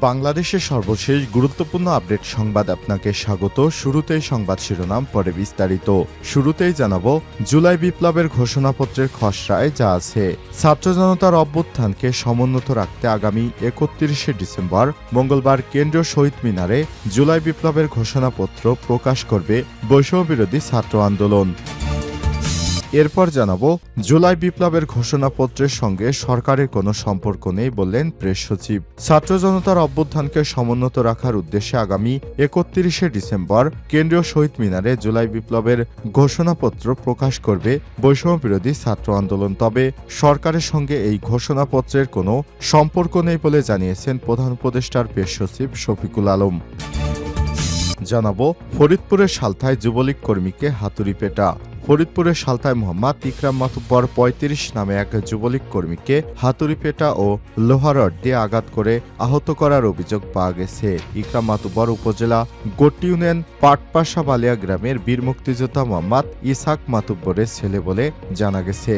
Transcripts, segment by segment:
বাংলাদেশের সর্বশেষ গুরুত্বপূর্ণ আপডেট সংবাদ আপনাকে স্বাগত। শুরুতেই সংবাদ শিরোনাম, পরে বিস্তারিত। শুরুতেই জানাব, জুলাই বিপ্লবের ঘোষণাপত্রের খসড়ায় যা আছে। ছাত্র জনতার অভ্যুত্থানকে সমুন্নত রাখতে আগামী একত্রিশে ডিসেম্বর, মঙ্গলবার কেন্দ্রীয় শহীদ মিনারে জুলাই বিপ্লবের ঘোষণাপত্র প্রকাশ করবে বৈষম্য বিরোধী ছাত্র আন্দোলন। এরপর জানাব, জুলাই বিপ্লবের ঘোষণাপত্রের সঙ্গে সরকারের কোনো সম্পর্ক নেই বললেন প্রেস সচিব। ছাত্র জনতার অভ্যুত্থানকে সমুন্নত রাখার উদ্দেশ্যে আগামী একত্রিশে ডিসেম্বর কেন্দ্রীয় শহীদ মিনারে জুলাই বিপ্লবের ঘোষণাপত্র প্রকাশ করবে বৈষম্য বিরোধী ছাত্র আন্দোলন। তবে সরকারের সঙ্গে এই ঘোষণাপত্রের কোনো সম্পর্ক নেই বলে জানিয়েছেন প্রধান উপদেষ্টার প্রেস সচিব শফিকুল আলম। জানাব, ফরিদপুরের সালথায় যুবলীগ কর্মীকে হাতুড়ি পেটা। ফরিদপুরের সালতায় মোহাম্মদ ইকরাম মাতুব্বর পঁয়ত্রিশ নামে এক যুবলীগ কর্মীকে হাতুড়ি পেটা ও লোহারড দিয়ে আঘাত করে আহত করার অভিযোগ পাওয়া গেছে। ইকরাম মাতুব্বর উপজেলা গোটি ইউনিয়ন পাটপাশা বালিয়া গ্রামের বীর মুক্তিযোদ্ধা মোহাম্মদ ইসাক মাতুব্বরের ছেলে বলে জানা গেছে।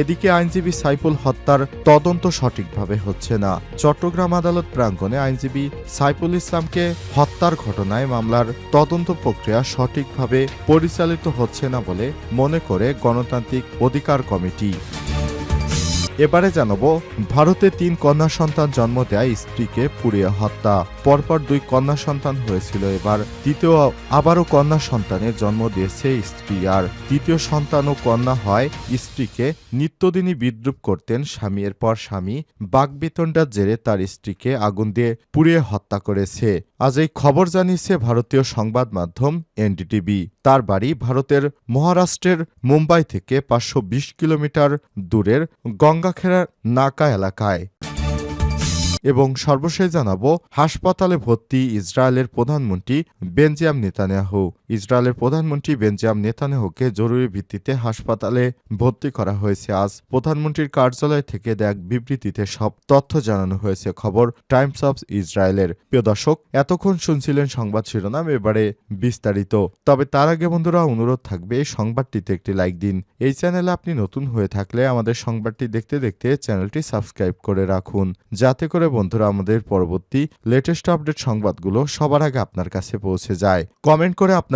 এদিকে আইনজীবী সাইফুল হত্যার তদন্ত সঠিকভাবে হচ্ছে না। চট্টগ্রাম আদালত প্রাঙ্গণে আইনজীবী সাইফুল ইসলামকে হত্যার ঘটনায় মামলার তদন্ত প্রক্রিয়া সঠিকভাবে পরিচালিত হচ্ছে না বলে মনে করে গণতান্ত্রিক অধিকার কমিটি। এবারে জানাব, ভারতে তিন কন্যা সন্তান জন্ম দেয় স্ত্রীকে পুড়িয়ে হত্যা। পরপর দুই কন্যা সন্তান হয়েছিল এবার। তৃতীয় আবারও কন্যা সন্তানের জন্ম দিয়েছে স্ত্রী আর। তৃতীয় সন্তান ও কন্যা হয় স্ত্রীকে নিত্যদিনই বিদ্রুপ করতেন স্বামী। এরপর স্বামী বাগবেতনটার জেরে তার স্ত্রীকে আগুন দিয়ে পুড়িয়ে হত্যা করেছে। আজ এই খবর জানিয়েছে ভারতীয় সংবাদ মাধ্যম এনডিটিভি। তার বাড়ি ভারতের মহারাষ্ট্রের মুম্বাই থেকে পাঁচশো বিশ কিলোমিটার দূরের গঙ্গাখেড়া নাকা এলাকায়। এবং সর্বশেষ জানাব, হাসপাতালে ভর্তি ইসরায়েলের প্রধানমন্ত্রী বেঞ্জিয়াম নেতানিয়াহু। ইসরায়েলের প্রধানমন্ত্রী বেঞ্জাম নেতানিয়াহুকে জরুরি ভিত্তিতে হাসপাতালে ভর্তি করা হয়েছে। আজ প্রধানমন্ত্রীর কার্যালয় থেকে দেখ বিবৃতিতে সব তথ্য জানানো হয়েছে খবর টাইমস অফ ইসরায়েলের। প্রিয় দর্শক, এতক্ষণ শুনছিলেন সংবাদ শিরোনাম, এবারে বিস্তারিত। তবে তার আগে বন্ধুরা, অনুরোধ থাকবে এই সংবাদটিতে একটি লাইক দিন। এই চ্যানেলে আপনি নতুন হয়ে থাকলে আমাদের সংবাদটি দেখতে দেখতে চ্যানেলটি সাবস্ক্রাইব করে রাখুন। যাতে করে বন্ধুরা আমাদের পরবর্তী লেটেস্ট আপডেট সংবাদগুলো সবার আগে আপনার কাছে পৌঁছে যায়। কমেন্ট করে আপনার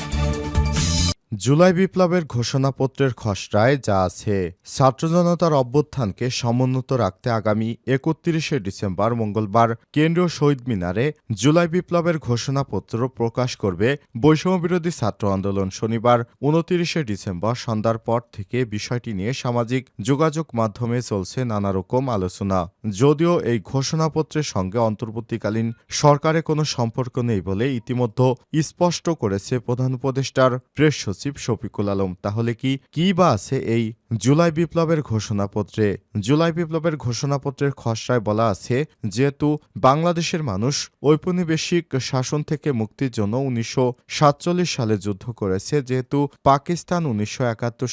জুলাই বিপ্লবের ঘোষণাপত্রের খসড়ায় যা আছে, ছাত্র জনতার অভ্যুত্থানকে সমুন্নত রাখতে আগামী একত্রিশে ডিসেম্বর মঙ্গলবার কেন্দ্রীয় শহীদ মিনারে জুলাই বিপ্লবের ঘোষণাপত্র প্রকাশ করবে বৈষম্যবিরোধী ছাত্র আন্দোলন শনিবার উনতিরিশে ডিসেম্বর সন্ধ্যার পর থেকে বিষয়টি নিয়ে সামাজিক যোগাযোগ মাধ্যমে চলছে নানা রকম আলোচনা। যদিও এই ঘোষণাপত্রের সঙ্গে অন্তর্বর্তীকালীন সরকারের কোনো সম্পর্ক নেই বলে ইতিমধ্যে স্পষ্ট করেছে প্রধান উপদেষ্টার প্রেস সচিব শফিকুল আলম, তাহলে কি কি বা আছে এই জুলাই বিপ্লবের ঘোষণাপত্রে? জুলাই বিপ্লবের ঘোষণাপত্রের খসড়ায় বলা আছে, যেহেতু বাংলাদেশের মানুষ ঔপনিবেশিক শাসন থেকে মুক্তির জন্য উনিশশো সালে যুদ্ধ করেছে, যেহেতু পাকিস্তান উনিশশো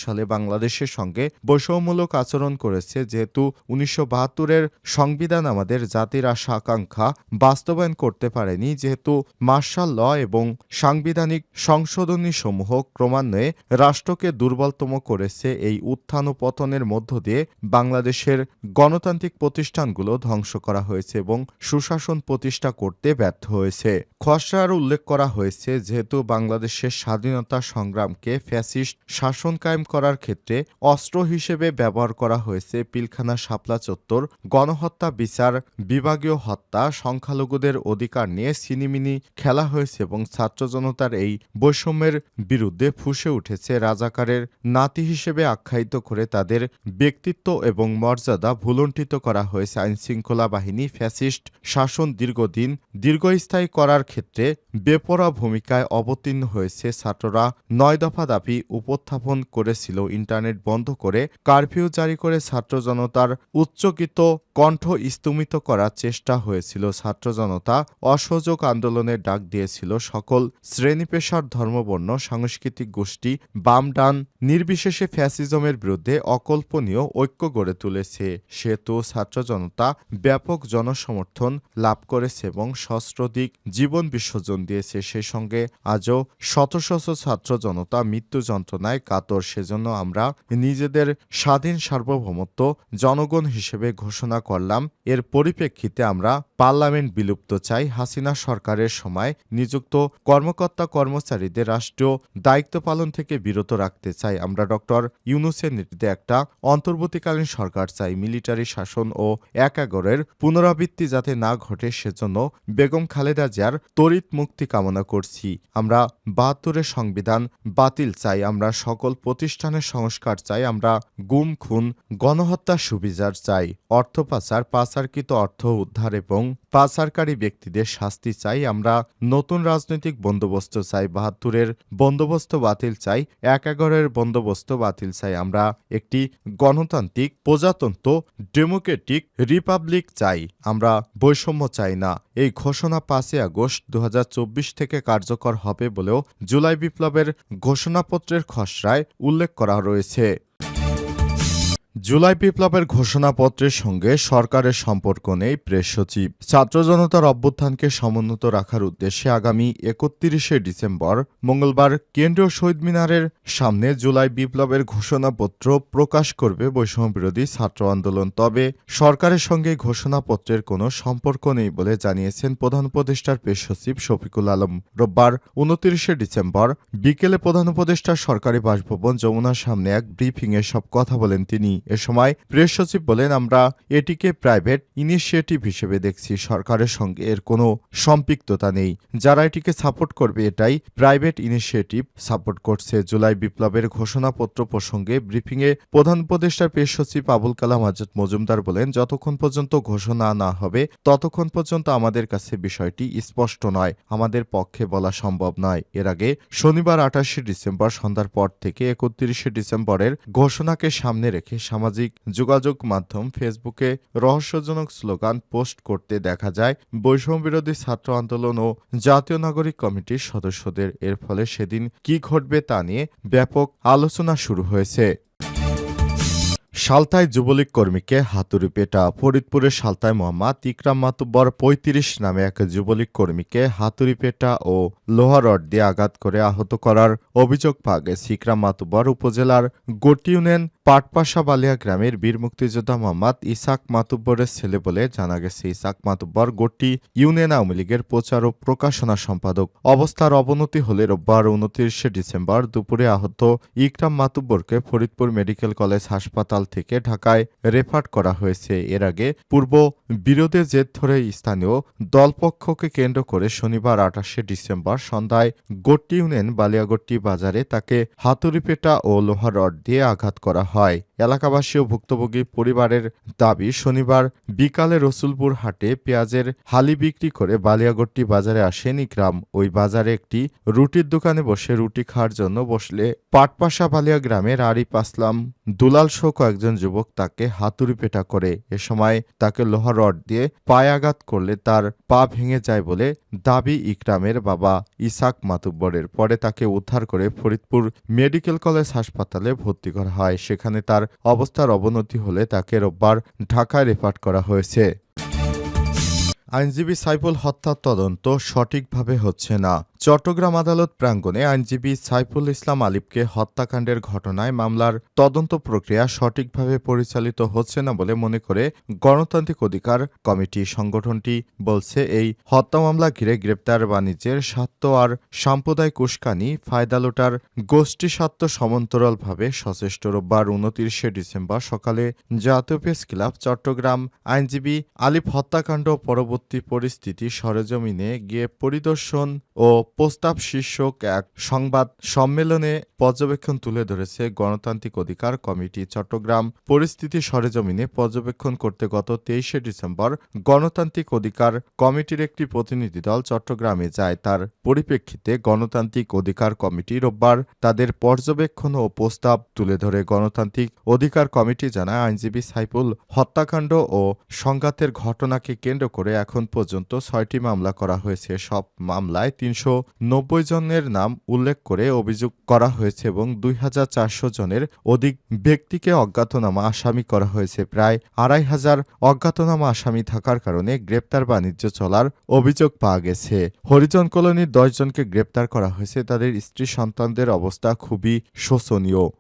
সালে বাংলাদেশের সঙ্গে বৈষম্যমূলক আচরণ করেছে, যেহেতু উনিশশো বাহাত্তরের সংবিধান আমাদের জাতির আশা, আকাঙ্ক্ষা বাস্তবায়ন করতে পারেনি, যেহেতু মার্শাল ল এবং সাংবিধানিক সংশোধনী সমূহ ক্রমান্বয়ে রাষ্ট্রকে দুর্বলতম করেছে এই উত্থান ও পতনের মধ্য দিয়ে বাংলাদেশের গণতান্ত্রিক প্রতিষ্ঠানগুলো ধ্বংস করা হয়েছে এবং সুশাসন প্রতিষ্ঠা করতে ব্যর্থ হয়েছে। খসড়ার উল্লেখ করা হয়েছে, যেহেতু বাংলাদেশের স্বাধীনতা সংগ্রামকে ফ্যাসিস্ট শাসন কায়েম করার ক্ষেত্রে অস্ত্র হিসেবে ব্যবহার করা হয়েছে। পিলখানা শাপলা চত্বর, গণহত্যা বিচার, বিভাগীয় হত্যা, সংখ্যালঘুদের অধিকার নিয়ে সিনিমিনি খেলা হয়েছে এবং ছাত্র জনতার এই বৈষম্যের বিরুদ্ধে ফুসে উঠেছে রাজাকারের নাতি হিসেবে আখ্যায়িত করে তাদের ব্যক্তিত্ব এবং মর্যাদা ভুলণ্ঠিত করা হয়েছে আইনশৃঙ্খলা বাহিনী ফ্যাসিস্ট শাসন দীর্ঘদিন দীর্ঘস্থায়ী করার ক্ষেত্রে বেপরোয়া ভূমিকায় অবতীর্ণ হয়েছে ছাত্ররা। নয় দফা দাবি উপস্থাপন করেছিল ইন্টারনেট বন্ধ করে কারফিউ জারি করে ছাত্র জনতার উচ্চকিত কণ্ঠ স্তমিত করার চেষ্টা হয়েছিল। ছাত্র জনতা অসহযোগ আন্দোলনের ডাক দিয়েছিল। সকল শ্রেণি পেশার ধর্মবর্ণ, সাংস্কৃতিক রাজনৈতিক গোষ্ঠী বাম ডান নির্বিশেষে ফ্যাসিজমের বিরুদ্ধে অকল্পনীয় ঐক্য গড়ে তুলেছে। সেতু ছাত্র জনতা ব্যাপক জনসমর্থন লাভ করেছে এবং সহস্রাধিক জীবন বিসর্জন দিয়েছে। সেই সঙ্গে আজও শত শত ছাত্র জনতা মৃত্যু যন্ত্রণায় কাতর। সেজন্য আমরা নিজেদের স্বাধীন সার্বভৌমত্ব জনগণ হিসেবে ঘোষণা করলাম। এর পরিপ্রেক্ষিতে আমরা পার্লামেন্ট বিলুপ্ত চাই। হাসিনা সরকারের সময় নিযুক্ত কর্মকর্তা কর্মচারীদের রাষ্ট্রীয় দায়িত্ব পালন থেকে বিরত রাখতে চাই। আমরা ডক্টর ইউনুসের নেতৃত্বে একটা অন্তর্বর্তীকালীন সরকার চাই। মিলিটারি শাসন ও একাগরের পুনরাবৃত্তি যাতে না ঘটে, সেজন্য বেগম খালেদা জিয়ার তড়িৎ মুক্তি কামনা করছি। আমরা বাহাত্তরের সংবিধান বাতিল চাই। আমরা সকল প্রতিষ্ঠানের সংস্কার চাই। আমরা গুম, খুন, গণহত্যা, সুবিচার চাই। অর্থ পাচার, পাচারকৃত অর্থ উদ্ধার এবং পাচারকারী ব্যক্তিদের শাস্তি চাই। আমরা নতুন রাজনৈতিক বন্দোবস্ত চাই। বাহাত্তরের বন্দোবস্ত বাতিল চাই, একাগরের বন্দোবস্ত বাতিল চাই। আমরা একটি গণতান্ত্রিক, প্রজাতন্ত্র, ডেমোক্রেটিক রিপাবলিক চাই। আমরা বৈষম্য চাই না। এই ঘোষণা পাঁচই আগস্ট দু হাজার চব্বিশ থেকে কার্যকর হবে বলেও জুলাই বিপ্লবের ঘোষণাপত্রের খসড়ায় উল্লেখ করা রয়েছে। জুলাই বিপ্লবের ঘোষণাপত্রের সঙ্গে সরকারের সম্পর্ক নেই প্রেস সচিব। ছাত্র জনতার অভ্যুত্থানকে সমুন্নত রাখার উদ্দেশ্যে আগামী একত্রিশে ডিসেম্বর মঙ্গলবার কেন্দ্রীয় শহীদ মিনারের সামনে জুলাই বিপ্লবের ঘোষণাপত্র প্রকাশ করবে বৈষম্য বিরোধী ছাত্র আন্দোলন। তবে সরকারের সঙ্গে ঘোষণাপত্রের কোনো সম্পর্ক নেই বলে জানিয়েছেন প্রধান উপদেষ্টার প্রেস সচিব শফিকুল আলম। রোববার উনত্রিশে ডিসেম্বর বিকেলে প্রধান উপদেষ্টার সরকারি বাসভবন যমুনার সামনে এক ব্রিফিংয়ে সব কথা বলেন তিনি। এ সময় প্রেস সচিব বলেন, আমরা এটিকে প্রাইভেট ইনিশিয়েটিভ হিসেবে দেখছি। সরকারের সঙ্গে এর কোনো সম্পৃক্ততা নেই। যারা এটিকে সাপোর্ট করবে, এটাই প্রাইভেট ইনিশিয়েটিভ সাপোর্ট করছে। জুলাই বিপ্লবের ঘোষণাপত্র প্রসঙ্গে ব্রিফিংয়ে প্রধান উপদেষ্টার প্রেস সচিব আবুল কালাম আজাদ মজুমদার বলেন, যতক্ষণ পর্যন্ত ঘোষণা না হবে, ততক্ষণ পর্যন্ত আমাদের কাছে বিষয়টি স্পষ্ট নয়। আমাদের পক্ষে বলা সম্ভব নয়। এর আগে শনিবার আঠাশে ডিসেম্বর সন্ধ্যার পর থেকে একত্রিশে ডিসেম্বরের ঘোষণাকে সামনে রেখে সামাজিক যোগাযোগ মাধ্যম ফেসবুকে রহস্যজনক স্লোগান পোস্ট করতে দেখা যায়। বৈষম্য বিরোধী ছাত্র আন্দোলন ও জাতীয় নাগরিক কমিটির সদস্যদের। এর ফলে সেদিন কি ঘটবে তা নিয়ে ব্যাপক আলোচনা শুরু হয়েছে। সালতায় যুবলীগ কর্মীকে হাতুড়ি পেটা ফরিদপুরের সালতায় মোহাম্মদ ইকরাম মাতুব্বর পঁয়ত্রিশ নামে এক যুবলীগ কর্মীকে হাতুড়ি পেটা ও লোহা রড দিয়ে আঘাত করে আহত করার অভিযোগ পাওয়া গেছে ইকরাম মাতুব্বর উপজেলার গোটি ইউনিয়ন পাটপাশা বালিয়া গ্রামের বীর মুক্তিযোদ্ধা মোহাম্মদ ইসাক মাতুব্বরের ছেলে বলে জানা গেছে। ইসাক মাতুব্বর গোটি ইউনিয়ন আওয়ামী লীগের প্রচার ও প্রকাশনা সম্পাদক। অবস্থার অবনতি হলে রোববার উনত্রিশে ডিসেম্বর দুপুরে আহত ইকরাম মাতুব্বরকে ফরিদপুর মেডিকেল কলেজ হাসপাতাল থেকে ঢাকায় রেফার করা হয়েছে। এর আগে পূর্ব বিরোধের জের ধরে স্থানীয় দলপক্ষকে কেন্দ্র করে শনিবার আঠাশে ডিসেম্বর সন্ধ্যায় গোট্টি ইউনিয়ন বালিয়াগট্টি বাজারে তাকে হাতুড়িপেটা ও লোহা রড দিয়ে আঘাত করা হয়। এলাকাবাসী ও ভুক্তভোগী পরিবারের দাবি, শনিবার বিকালে রসুলপুর হাটে পেঁয়াজের হালি বিক্রি করে বালিয়াগট্টি বাজারে আসেন ইকরাম ওই বাজারে একটি রুটির দোকানে বসে রুটি খাওয়ার জন্য বসলে পাটপাশা বালিয়া গ্রামের আরিফ আসলাম। দুলাল সহ কয়েকজন যুবক তাকে হাতুড়ি পেটা করে। এ সময় তাকে লোহা রড দিয়ে পায়ে আঘাত করলে তার পা ভেঙে যায় বলে দাবি ইকরামের বাবা ইসাক মাতুব্বরের। পরে তাকে উদ্ধার করে ফরিদপুর মেডিকেল কলেজ হাসপাতালে ভর্তি করা হয়। সেখানে তার অবস্থার অবনতি হলে তাকে রোববার ঢাকায় রেফার করা হয়েছে। আইনজীবী সাইফুল হত্যার তদন্ত সঠিকভাবে হচ্ছে না। চট্টগ্রাম আদালত প্রাঙ্গণে আইনজীবী সাইফুল ইসলাম আলিফকে হত্যাকাণ্ডের ঘটনায় মামলার তদন্ত প্রক্রিয়া সঠিকভাবে পরিচালিত হচ্ছে না বলে মনে করে গণতান্ত্রিক অধিকার কমিটি। সংগঠনটি বলছে, এই হত্যা মামলা ঘিরে গ্রেপ্তার বাণিজ্যের স্বার্থ আর সাম্প্রদায়িক উস্কানি, ফায়দা লোটার, গোষ্ঠী স্বার্থ সমান্তরালভাবে সচেষ্ট। রোববার উনতিরিশে ডিসেম্বর সকালে জাতীয় প্রেস ক্লাব চট্টগ্রাম আইনজীবী আলিফ হত্যাকাণ্ড পরবর্তী পরিস্থিতি সরেজমিনে গিয়ে পরিদর্শন ও প্রস্তাব শীর্ষক এক সংবাদ সম্মেলনে পর্যবেক্ষণ তুলে ধরেছে গণতান্ত্রিক অধিকার কমিটি চট্টগ্রাম। পরিস্থিতি সরেজমিনে পর্যবেক্ষণ করতে গত তেইশে ডিসেম্বর গণতান্ত্রিক অধিকার কমিটির একটি প্রতিনিধি দল চট্টগ্রামে যায়। তার পরিপ্রেক্ষিতে গণতান্ত্রিক অধিকার কমিটি রোববার তাদের পর্যবেক্ষণ ও প্রস্তাব তুলে ধরে। গণতান্ত্রিক অধিকার কমিটি জানায়, আইনজীবী সাইফুল হত্যাকাণ্ড ও সংঘাতের ঘটনাকে কেন্দ্র করে এখন পর্যন্ত ছয়টি মামলা করা হয়েছে। সব মামলায় তিনশো নব্বই জনের নাম উল্লেখ করে অভিযোগ করা হয়েছে এবং দুই হাজার চারশো জনের অধিক ব্যক্তিকে অজ্ঞাতনামা আসামি করা হয়েছে। প্রায় আড়াই হাজার অজ্ঞাতনামা আসামি থাকার কারণে গ্রেপ্তার বাণিজ্য চলার অভিযোগ পাওয়া গেছে। হরিজন কলোনির দশজনকে গ্রেপ্তার করা হয়েছে। তাদের স্ত্রী সন্তানদের অবস্থা খুবই শোচনীয়।